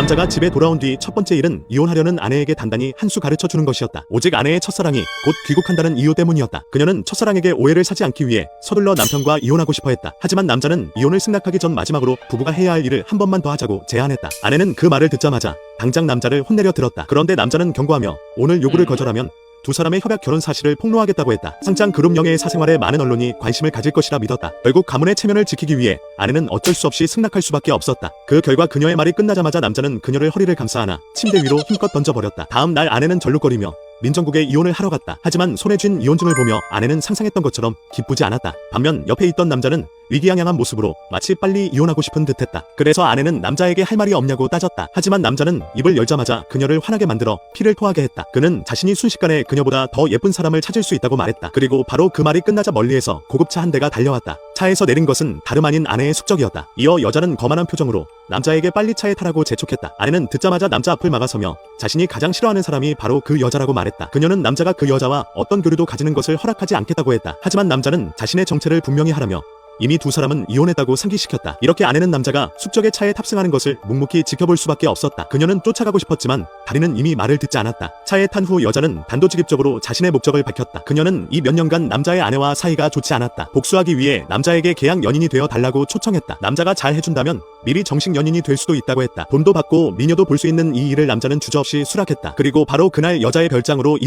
남자가 집에 돌아온 뒤 첫 번째 일은 이혼하려는 아내에게 단단히 한 수 가르쳐 주는 것이었다. 오직 아내의 첫사랑이 곧 귀국한다는 이유 때문이었다. 그녀는 첫사랑에게 오해를 사지 않기 위해 서둘러 남편과 이혼하고 싶어 했다. 하지만 남자는 이혼을 승낙하기 전 마지막으로 부부가 해야 할 일을 한 번만 더 하자고 제안했다. 아내는 그 말을 듣자마자 당장 남자를 혼내려 들었다. 그런데 남자는 경고하며 오늘 요구를 거절하면 두 사람의 협약 결혼 사실을 폭로하겠다고 했다. 상장 그룹 영예의 사생활에 많은 언론이 관심을 가질 것이라 믿었다. 결국 가문의 체면을 지키기 위해 아내는 어쩔 수 없이 승낙할 수밖에 없었다. 그 결과 그녀의 말이 끝나자마자 남자는 그녀를 허리를 감싸 안아 침대 위로 힘껏 던져버렸다. 다음 날 아내는 절룩거리며 민정국에 이혼을 하러 갔다. 하지만 손에 쥔 이혼증을 보며 아내는 상상했던 것처럼 기쁘지 않았다. 반면 옆에 있던 남자는 위기양양한 모습으로 마치 빨리 이혼하고 싶은 듯했다. 그래서 아내는 남자에게 할 말이 없냐고 따졌다. 하지만 남자는 입을 열자마자 그녀를 화나게 만들어 피를 토하게 했다. 그는 자신이 순식간에 그녀보다 더 예쁜 사람을 찾을 수 있다고 말했다. 그리고 바로 그 말이 끝나자 멀리에서 고급차 한 대가 달려왔다. 차에서 내린 것은 다름 아닌 아내의 숙적이었다. 이어 여자는 거만한 표정으로 남자에게 빨리 차에 타라고 재촉했다. 아내는 듣자마자 남자 앞을 막아서며 자신이 가장 싫어하는 사람이 바로 그 여자라고 말했다. 그녀는 남자가 그 여자와 어떤 교류도 가지는 것을 허락하지 않겠다고 했다. 하지만 남자는 자신의 정체를 분명히 하라며 이미 두 사람은 이혼했다고 상기시켰다. 이렇게 아내는 남자가 숙적의 차에 탑승하는 것을 묵묵히 지켜볼 수밖에 없었다. 그녀는 쫓아가고 싶었지만 다리는 이미 말을 듣지 않았다. 차에 탄 후 여자는 단도직입적으로 자신의 목적을 밝혔다. 그녀는 이 몇 년간 남자의 아내와 사이가 좋지 않았다. 복수하기 위해 남자에게 계약 연인이 되어 달라고 초청했다. 남자가 잘 해준다면 미리 정식 연인이 될 수도 있다고 했다. 돈도 받고 미녀도 볼 수 있는 이 일을 남자는 주저없이 수락했다. 그리고 바로 그날 여자의 별장으로